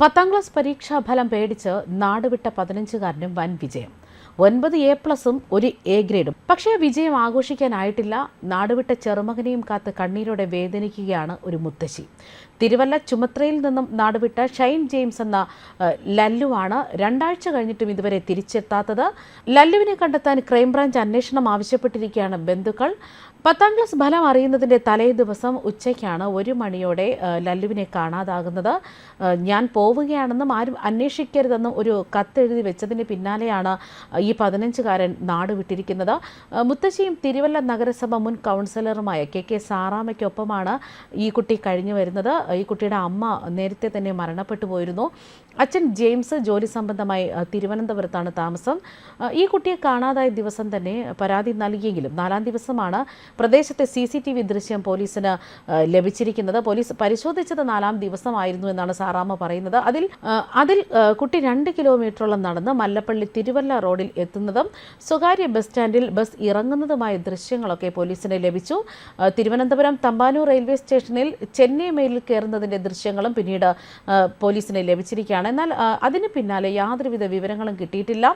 പത്താം ക്ലാസ് പരീക്ഷാ ഫലം പേടിച്ച് നാടുവിട്ട പതിനഞ്ചുകാരനും വൻ വിജയം. ഒൻപത് എ പ്ലസും ഒരു എ ഗ്രേഡും. പക്ഷേ വിജയം ആഘോഷിക്കാനായിട്ടില്ല. നാടുവിട്ട ചെറുമകനെയും കാത്ത് കണ്ണീരോടെ വേദനിക്കുകയാണ് ഒരു മുത്തശ്ശി. തിരുവല്ല ചുമത്രയിൽ നിന്നും നാടുവിട്ട ഷൈൻ ജെയിംസ് എന്ന ലല്ലുവാണ് രണ്ടാഴ്ച കഴിഞ്ഞിട്ടും ഇതുവരെ തിരിച്ചെത്താത്തത്. ലല്ലുവിനെ കണ്ടെത്താൻ ക്രൈംബ്രാഞ്ച് അന്വേഷണം ആവശ്യപ്പെട്ടിരിക്കുകയാണ് ബന്ധുക്കൾ. പത്താം ക്ലാസ് ഫലം അറിയുന്നതിന്റെ തലേ ദിവസം ഉച്ചയ്ക്കാണ് ഒരു മണിയോടെ ലല്ലുവിനെ കാണാതാകുന്നത്. ഞാൻ പോവുകയാണെന്നും ആരും അന്വേഷിക്കരുതെന്നും ഒരു കത്തെഴുതി വെച്ചതിന് പിന്നാലെയാണ് ഈ പതിനഞ്ചുകാരൻ നാട് വിട്ടിരിക്കുന്നത്. ഏഹ്, മുത്തശ്ശിയും തിരുവല്ല നഗരസഭ മുൻ കൗൺസിലറുമായ കെ കെ സാറാമയ്ക്കൊപ്പമാണ് ഈ കുട്ടി കഴിഞ്ഞു വരുന്നത്. ഈ കുട്ടിയുടെ അമ്മ നേരത്തെ തന്നെ മരണപ്പെട്ടു പോയിരുന്നു. അച്ഛൻ ജെയിംസ് ജോലി സംബന്ധമായി തിരുവനന്തപുരത്താണ് താമസം. ഈ കുട്ടിയെ കാണാതായ ദിവസം തന്നെ പരാതി നൽകിയെങ്കിലും നാലാം ദിവസമാണ് പ്രദേശത്തെ സി സി ടി വി ദൃശ്യം പോലീസിന് ലഭിച്ചിരിക്കുന്നത്. പോലീസ് പരിശോധിച്ചത് നാലാം ദിവസമായിരുന്നു എന്നാണ് സാറാമ്മ പറയുന്നത്. അതിൽ അതിൽ കുട്ടി രണ്ട് കിലോമീറ്ററോളം നടന്ന് മല്ലപ്പള്ളി തിരുവല്ല റോഡിൽ എത്തുന്നതും സ്വകാര്യ ബസ് സ്റ്റാൻഡിൽ ബസ് ഇറങ്ങുന്നതുമായ ദൃശ്യങ്ങളൊക്കെ പോലീസിന് ലഭിച്ചു. തിരുവനന്തപുരം തമ്പാനൂർ റെയിൽവേ സ്റ്റേഷനിൽ ചെന്നൈ മെയിലിൽ കയറുന്നതിന്റെ ദൃശ്യങ്ങളും പിന്നീട് പോലീസിന് ലഭിച്ചിരിക്കുകയാണ്. എന്നാൽ അതിന് പിന്നാലെ യാതൊരുവിധ വിവരങ്ങളും കിട്ടിയിട്ടില്ല.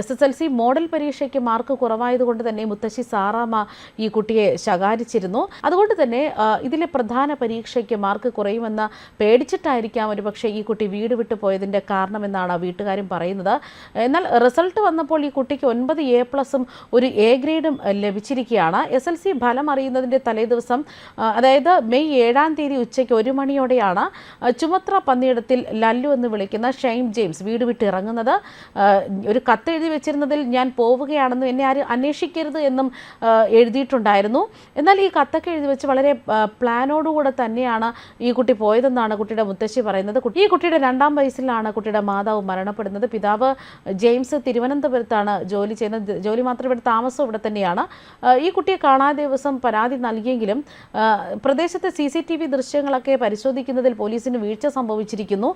S S L C model പരീക്ഷയ്ക്ക് മാർക്ക് കുറവായതുകൊണ്ട് തന്നെ മുത്തശ്ശി സാറാമ്മ ഈ കുട്ടിയെ ശകാരിച്ചിരുന്നു. അതുകൊണ്ട് തന്നെ ഇതിലെ പ്രധാന പരീക്ഷയ്ക്ക് മാർക്ക് കുറയുമെന്ന് പേടിച്ചിട്ടായിരിക്കാം ഒരു പക്ഷേ ഈ കുട്ടി വീട് വിട്ടു പോയതിന്റെ കാരണമെന്നാണ് വീട്ടുകാരും പറയുന്നത്. എന്നാൽ റിസൾട്ട് വന്നപ്പോൾ ഈ കുട്ടിക്ക് ഒൻപത് എ പ്ലസും ഒരു എ ഗ്രേഡും ലഭിച്ചിരിക്കുകയാണ്. എസ് എൽ സി ഫലം അറിയുന്നതിന്റെ തലേദിവസം അതായത് മെയ് ഏഴാം തീയതി ഉച്ചയ്ക്ക് ഒരു മണിയോടെയാണ് ചുമത്ര പന്നിയിടത്തിൽ ലല്ലു എന്ന് വിളിക്കുന്ന ഷൈം ജെയിംസ് വീട് വിട്ട് ഇറങ്ങുന്നത്. ഒരു കത്ത് എഴുതി വെച്ചിരുന്നതിൽ ഞാൻ പോവുകയാണെന്നും എന്നെ ആരും അന്വേഷിക്കരുത് എന്നും ആ, എഴുതിയിട്ടുണ്ടായിരുന്നു എന്നാൽ ഈ കത്തൊക്കെ എഴുതി വെച്ച് വളരെ പ്ലാനോടുകൂടെ തന്നെയാണ് ഈ കുട്ടി പോയതെന്നാണ് കുട്ടിയുടെ മുത്തശ്ശി പറയുന്നത്. ഈ കുട്ടിയുടെ രണ്ടാം വയസ്സിലാണ് കുട്ടിയുടെ മാതാവ് മരണപ്പെടുന്നത്. പിതാവ് ജെയിംസ് തിരുവനന്തപുരത്താണ് ജോലി ചെയ്യുന്നത്. ജോലി മാത്രം ഇവിടെ താമസം ഇവിടെ തന്നെയാണ്. ഈ കുട്ടിയെ കാണാതെ ദിവസം പരാതി നൽകിയെങ്കിലും പ്രദേശത്തെ സി സി ടി വി ദൃശ്യങ്ങളൊക്കെ പരിശോധിക്കുന്നതിൽ പോലീസിന് വീഴ്ച സംഭവിച്ചിരിക്കുന്നു.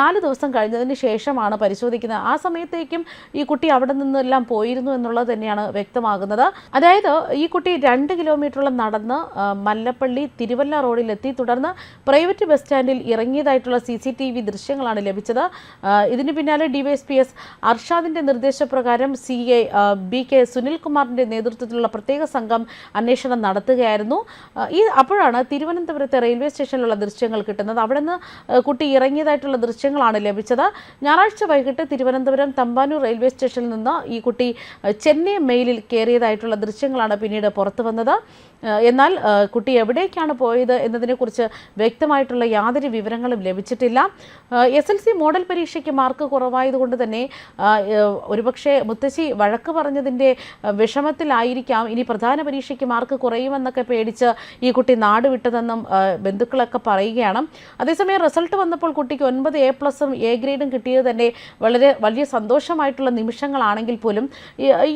നാല് ദിവസം കഴിഞ്ഞതിന് ശേഷമാണ് പരിശോധിക്കുന്നത്. ആ സമയത്തേക്കും ഈ കുട്ടി അവിടെ നിന്നെല്ലാം പോയിരുന്നു എന്നുള്ളത് തന്നെയാണ് വ്യക്തമാകുന്നത്. അതായത് ഈ കുട്ടി രണ്ട് കിലോമീറ്ററോളം നടന്ന് മല്ലപ്പള്ളി തിരുവല്ല റോഡിലെത്തി. തുടർന്ന് പ്രൈവറ്റ് ബസ് സ്റ്റാൻഡിൽ ഇറങ്ങിയതായിട്ടുള്ള സി സി ടി വി ദൃശ്യങ്ങളാണ് ലഭിച്ചത്. ഇതിന് പിന്നാലെ ഡിവൈഎസ്പി എസ് അർഷാദിന്റെ നിർദ്ദേശപ്രകാരം സി എ ബി കെ സുനിൽകുമാറിന്റെ നേതൃത്വത്തിലുള്ള പ്രത്യേക സംഘം അന്വേഷണം നടത്തുകയായിരുന്നു. ഈ അപ്പോഴാണ് തിരുവനന്തപുരത്തെ റെയിൽവേ സ്റ്റേഷനിലുള്ള ദൃശ്യങ്ങൾ കിട്ടുന്നത്. അവിടെ നിന്ന് കുട്ടി ഇറങ്ങിയതായിട്ടുള്ള ദൃശ്യങ്ങളാണ് ലഭിച്ചത്. ഞായറാഴ്ച വൈകിട്ട് തിരുവനന്തപുരം തമ്പാനൂർ റെയിൽവേ സ്റ്റേഷനിൽ നിന്ന് ഈ കുട്ടി ചെന്നൈ മെയിലിൽ കയറിയതായിട്ടുള്ള ദൃശ്യങ്ങളാണ് പിന്നീട് പുറത്തു വന്നത്. എന്നാൽ കുട്ടി എവിടേക്കാണ് പോയത് എന്നതിനെക്കുറിച്ച് വ്യക്തമായിട്ടുള്ള യാതൊരു വിവരങ്ങളും ലഭിച്ചിട്ടില്ല. എസ് എൽ സി മോഡൽ പരീക്ഷയ്ക്ക് മാർക്ക് കുറവായതുകൊണ്ട് തന്നെ ഒരുപക്ഷെ മുത്തശ്ശി വഴക്ക് പറഞ്ഞതിന്റെ വിഷമത്തിലായിരിക്കാം. ഇനി പ്രധാന പരീക്ഷയ്ക്ക് മാർക്ക് കുറയുമെന്നൊക്കെ പേടിച്ച് ഈ കുട്ടി നാട് വിട്ടതെന്നും ബന്ധുക്കളൊക്കെ പറയുകയാണ്. അതേസമയം റിസൾട്ട് വന്നപ്പോൾ കുട്ടിക്ക് ഒൻപത് എ പ്ലസും എ ഗ്രേഡും കിട്ടിയത് തന്നെ വളരെ വലിയ സന്തോഷമായിട്ടുള്ള നിമിഷങ്ങളാണെങ്കിൽ പോലും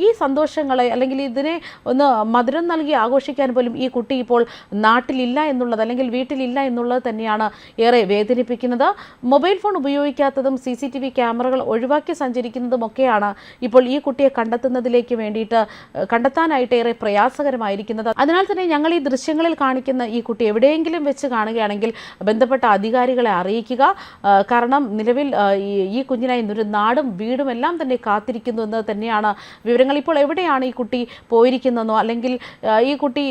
ഈ സന്തോഷങ്ങളെ അല്ലെങ്കിൽ ഇതിനെ ഒന്ന് മധുരം നൽകി ആഘോഷിക്കാൻ പോലും ഈ കുട്ടി ഇപ്പോൾ നാട്ടിലില്ല എന്നുള്ളത് അല്ലെങ്കിൽ വീട്ടിലില്ല എന്നുള്ളത് തന്നെയാണ് ഏറെ വേദനിപ്പിക്കുന്നത്. മൊബൈൽ ഫോൺ ഉപയോഗിക്കാത്തതും സി സി ടി വി ക്യാമറകൾ ഒഴിവാക്കി സഞ്ചരിക്കുന്നതുമൊക്കെയാണ് ഇപ്പോൾ ഈ കുട്ടിയെ കണ്ടെത്തുന്നതിലേക്ക് വേണ്ടിയിട്ട് കണ്ടെത്താനായിട്ട് ഏറെ പ്രയാസകരമായിരിക്കുന്നത്. അതിനാൽ തന്നെ ഞങ്ങൾ ഈ ദൃശ്യങ്ങളിൽ കാണിക്കുന്ന ഈ കുട്ടി എവിടെയെങ്കിലും വെച്ച് കാണുകയാണെങ്കിൽ ബന്ധപ്പെട്ട അധികാരികളെ അറിയിക്കുക. കാരണം നിലവിൽ ഈ- കുഞ്ഞിനായി ഒരു നാടും വീടും എല്ലാം തന്നെ കാത്തിരിക്കുന്നു എന്ന് തന്നെയാണ് വിവരങ്ങൾ. ഇപ്പോൾ എവിടെയാണ് ഈ കുട്ടി പോയിരിക്കുന്നതെന്നോ അല്ലെങ്കിൽ ഈ കുട്ടി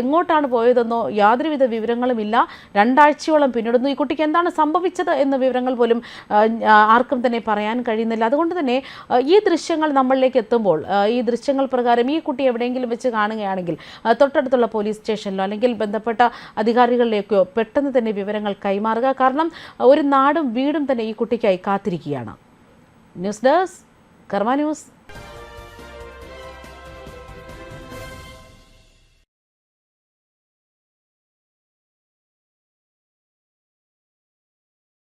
എങ്ങോട്ടാണ് പോയതെന്നോ യാതൊരുവിധ വിവരങ്ങളുമില്ല രണ്ടാഴ്ചയോളം പിന്നിടുന്നു. ഈ കുട്ടിക്ക് എന്താണ് സംഭവിച്ചത് എന്ന വിവരങ്ങൾ പോലും ആർക്കും തന്നെ പറയാൻ കഴിയുന്നില്ല. അതുകൊണ്ട് തന്നെ ഈ ദൃശ്യങ്ങൾ നമ്മളിലേക്ക് എത്തുമ്പോൾ ഈ ദൃശ്യങ്ങൾ പ്രകാരം ഈ കുട്ടി എവിടെയെങ്കിലും വെച്ച് കാണുകയാണെങ്കിൽ തൊട്ടടുത്തുള്ള പോലീസ് സ്റ്റേഷനിലോ അല്ലെങ്കിൽ ബന്ധപ്പെട്ട അധികാരികളിലേക്കോ പെട്ടെന്ന് തന്നെ വിവരങ്ങൾ കൈമാറുക. കാരണം ഒരു നാടും വീടും തന്നെ ഈ കുട്ടിക്കായി കാത്തിരിക്കുകയാണ്. News desk Karma News.